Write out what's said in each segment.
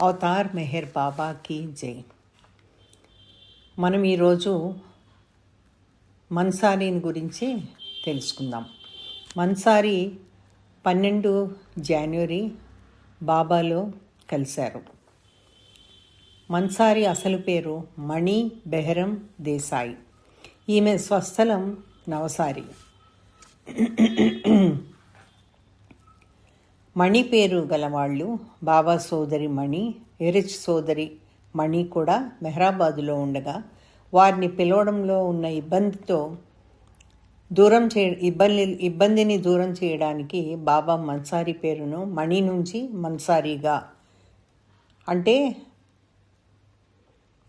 Avatar Meher బాబాకి జై. మనం ఈరోజు మన్సారీని గురించి తెలుసుకుందాం. మన్సారీ పన్నెండు జనవరి బాబాలో కలిశారు. మన్సారీ అసలు పేరు మణి బెహరం దేశాయి. ఈమె స్వస్థలం నవసారి. మణి పేరు గలవాళ్ళు బాబా సోదరి మణి ఎరిచ్ సోదరి మణి కూడా మెహరాబాదులో ఉండగా వారిని పిలవడంలో ఉన్న ఇబ్బందితో దూరం చే ఇబ్బంది ఇబ్బందిని దూరం చేయడానికి బాబా మన్సారి పేరును మణి నుంచి మన్సారీగా అంటే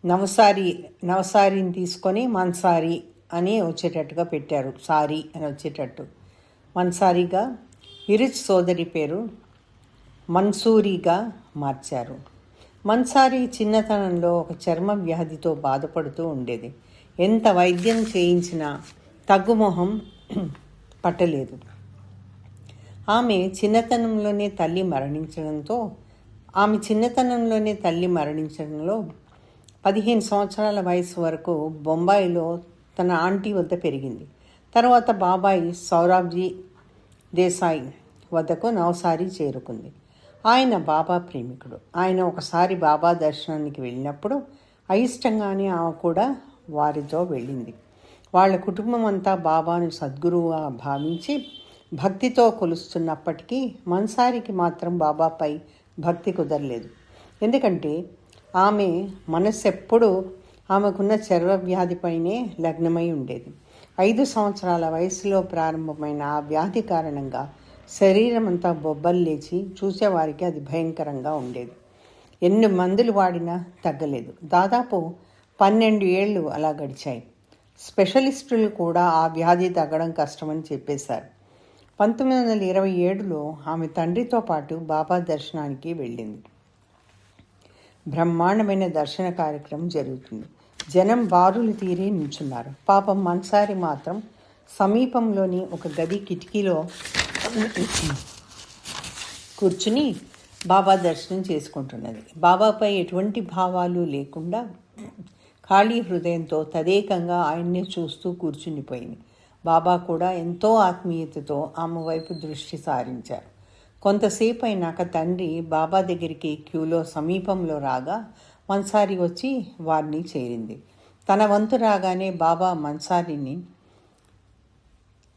నవసారి నవసారిని తీసుకొని మన్సారి అని వచ్చేటట్టుగా పెట్టారు సారీ అని వచ్చేటట్టు. మన్సారిగా ఇరిచ్ సోదరి పేరు మన్సూరిగా మార్చారు. మన్సారి చిన్నతనంలో ఒక చర్మ వ్యాధితో బాధపడుతూ ఉండేది. ఎంత వైద్యం చేయించినా తగ్గుమొహం పట్టలేదు. ఆమె చిన్నతనంలోనే తల్లి మరణించడంతో ఆమె చిన్నతనంలోనే తల్లి మరణించడంలో పదిహేను సంవత్సరాల వయసు వరకు బొంబాయిలో తన ఆంటీ వద్ద పెరిగింది. తర్వాత బాబాయి సౌరాబ్జీ దేశాయి వద్దకు నవసారి చేరుకుంది. ఆయన బాబా ప్రేమికుడు. ఆయన ఒకసారి బాబా దర్శనానికి వెళ్ళినప్పుడు అయిష్టంగానే ఆమె కూడా వారితో వెళ్ళింది. వాళ్ళ కుటుంబం అంతా బాబాను సద్గురువుగా భావించి భక్తితో కొలుస్తున్నప్పటికీ మన్సారికి మాత్రం బాబాపై భక్తి కుదరలేదు. ఎందుకంటే ఆమె మనస్సు ఆమెకున్న చర్వ వ్యాధిపైనే లగ్నమై ఉండేది. ఐదు సంవత్సరాల వయసులో ప్రారంభమైన ఆ వ్యాధి కారణంగా శరీరం అంతా బొబ్బలు లేచి చూసేవారికి అది భయంకరంగా ఉండేది. ఎన్ని మందులు వాడినా తగ్గలేదు. దాదాపు పన్నెండు ఏళ్ళు అలా గడిచాయి. స్పెషలిస్టులు కూడా ఆ వ్యాధి తగ్గడం కష్టమని చెప్పేశారు. పంతొమ్మిది వందల ఇరవై ఏడులో ఆమె తండ్రితో పాటు బాబా దర్శనానికి వెళ్ళింది. బ్రహ్మాండమైన దర్శన కార్యక్రమం జరుగుతుంది. జనం బారులు తీరి నించున్నారు. పాపం మన్సారి మాత్రం సమీపంలోని ఒక గది కిటికీలో కూర్చుని బాబా దర్శనం చేసుకుంటున్నది. బాబాపై ఎటువంటి భావాలు లేకుండా ఖాళీ హృదయంతో తదేకంగా ఆయన్నే చూస్తూ కూర్చునిపోయింది బాబా కూడా ఎంతో ఆత్మీయతతో ఆమె వైపు దృష్టి సారించారు. కొంతసేపు అయినాక తండ్రి బాబా దగ్గరికి క్యూలో సమీపంలో రాగా మన్సారి వచ్చి వారిని చేరింది. తన వంతు రాగానే బాబా మన్సారిని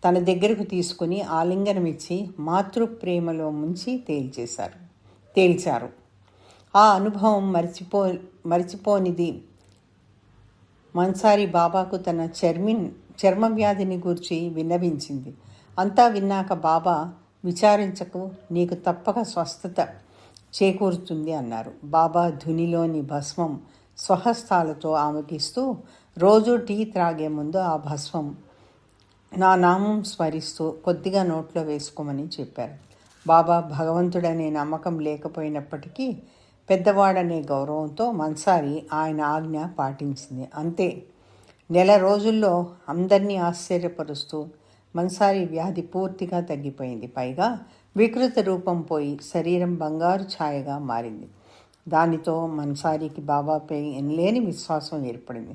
తన దగ్గరకు తీసుకుని ఆలింగనమిచ్చి మాతృప్రేమలో ముంచి తేల్చేశారు. తేల్చారు. ఆ అనుభవం మరిచిపో మరిచిపోనిది. మన్సారి బాబాకు తన చర్మిన్ చర్మ వ్యాధిని గురించి విన్నవించింది. అంతా విన్నాక బాబా విచారించకు నీకు తప్పక స్వస్థత చేకూరుతుంది అన్నారు. బాబా ధునిలోని భస్మం స్వహస్తాలతో ఆమెకిస్తూ రోజు టీ త్రాగే ముందు ఆ భస్మం నా నామం స్మరిస్తూ కొద్దిగా నోట్లో వేసుకోమని చెప్పారు. బాబా భగవంతుడనే నమ్మకం లేకపోయినప్పటికీ పెద్దవాడనే గౌరవంతో మన్సారి ఆయన ఆజ్ఞ పాటించింది. అంతే. నెల రోజుల్లో అందరినీ ఆశ్చర్యపరుస్తూ మన్సారి వ్యాధి పూర్తిగా తగ్గిపోయింది. పైగా వికృత రూపం పోయి శరీరం బంగారు ఛాయగా మారింది. దానితో మన్సారికి బాబాపై ఎనలేని విశ్వాసం ఏర్పడింది.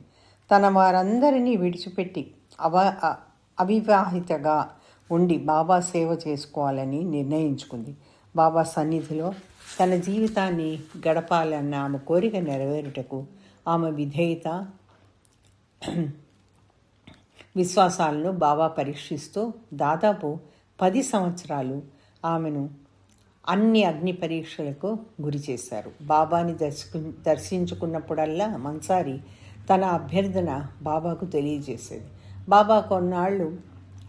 తన వారందరినీ విడిచిపెట్టి అవ అవివాహితగా ఉండి బాబా సేవ చేసుకోవాలని నిర్ణయించుకుంది. బాబా సన్నిధిలో తన జీవితాన్ని గడపాలన్న ఆమె కోరిక నెరవేరుటకు ఆమె విధేయత విశ్వాసాలను బాబా పరీక్షిస్తూ దాదాపు పది సంవత్సరాలు ఆమెను అన్ని అగ్ని పరీక్షలకు గురి చేశారు. బాబాని దర్శకు దర్శించుకున్నప్పుడల్లా మన్సారి తన అభ్యర్థన బాబాకు తెలియజేసేది. బాబా కొన్నాళ్ళు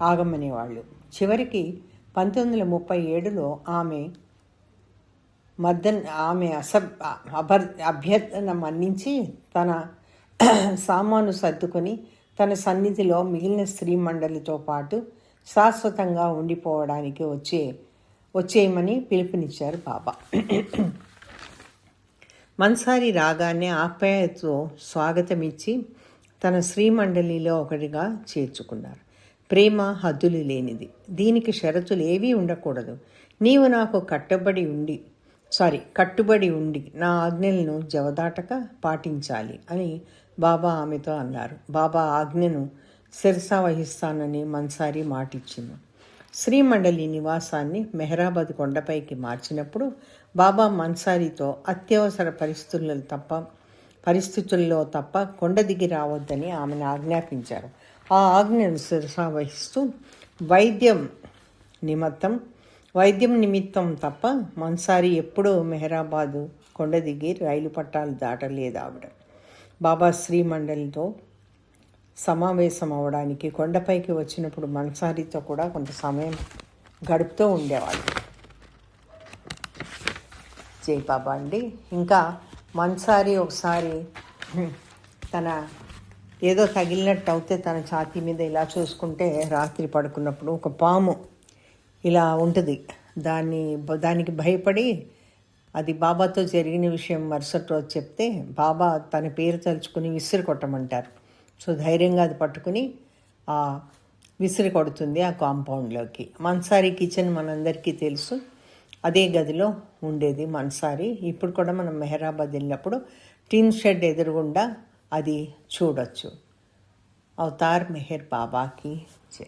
ఆగమనేవాళ్ళు. చివరికి పంతొమ్మిది వందల ముప్పై ఏడులో ఆమె మద్దన్ ఆమె అసబ్ అభర్ అభ్యర్థన మన్నించి తన సామాను సర్దుకొని తన సన్నిధిలో మిగిలిన స్త్రీ మండలితో పాటు శాశ్వతంగా ఉండిపోవడానికి వచ్చే వచ్చేయమని పిలుపునిచ్చారు బాబా మన్సారి రాగానే ఆప్యాయతతో స్వాగతమిచ్చి తన శ్రీమండలిలో ఒకటిగా చేర్చుకున్నారు. ప్రేమ హద్దులు లేనిది. దీనికి షరతులు ఏవీ ఉండకూడదు. నీవు నాకు కట్టబడి ఉండి సారీ కట్టుబడి ఉండి నా ఆజ్ఞలను జవదాటక పాటించాలి అని బాబా ఆమెతో అన్నారు. బాబా ఆజ్ఞను శిరసా వహిస్తానని మన్సారి మాటిచ్చింది. శ్రీమండలి నివాసాన్ని మెహరాబాద్ కొండపైకి మార్చినప్పుడు బాబా మన్సారితో అత్యవసర పరిస్థితుల్లో తప్ప పరిస్థితుల్లో తప్ప కొండ దిగి రావద్దని ఆమెను ఆజ్ఞాపించారు. ఆ ఆజ్ఞను శిరసావహిస్తూ వైద్యం నిమిత్తం వైద్యం నిమిత్తం తప్ప మన్సారి ఎప్పుడూ మెహరాబాదు కొండ దిగి రైలు పట్టాలు దాటలేదు ఆవిడ బాబా శ్రీమండలితో సమావేశం అవడానికి కొండపైకి వచ్చినప్పుడు మనసారితో కూడా కొంత సమయం గడుపుతూ ఉండేవాళ్ళు. జై బాబా అండి. ఇంకా మన్సారి ఒకసారి తన ఏదో తగిలినట్టు అవుతే తన ఛాతీ మీద ఇలా చూసుకుంటే రాత్రి పడుకున్నప్పుడు ఒక పాము ఇలా ఉంటుంది. దాన్ని దానికి భయపడి అది బాబాతో జరిగిన విషయం మరుసటి రోజు చెప్తే బాబా తన పేరు తలుచుకుని విసిరి కొట్టమంటారు. సో ధైర్యంగా అది పట్టుకుని విసిరి కొడుతుంది ఆ కాంపౌండ్లోకి. మన్సారి కిచెన్ మనందరికీ తెలుసు. అదే గదిలో ఉండేది మన్సారి. ఇప్పుడు కూడా మనం మెహరాబాద్ వెళ్ళినప్పుడు టిన్ షెడ్ ఎదురుగుండా అది చూడొచ్చు. అవతార్ మెహర్ బాబాకి జై.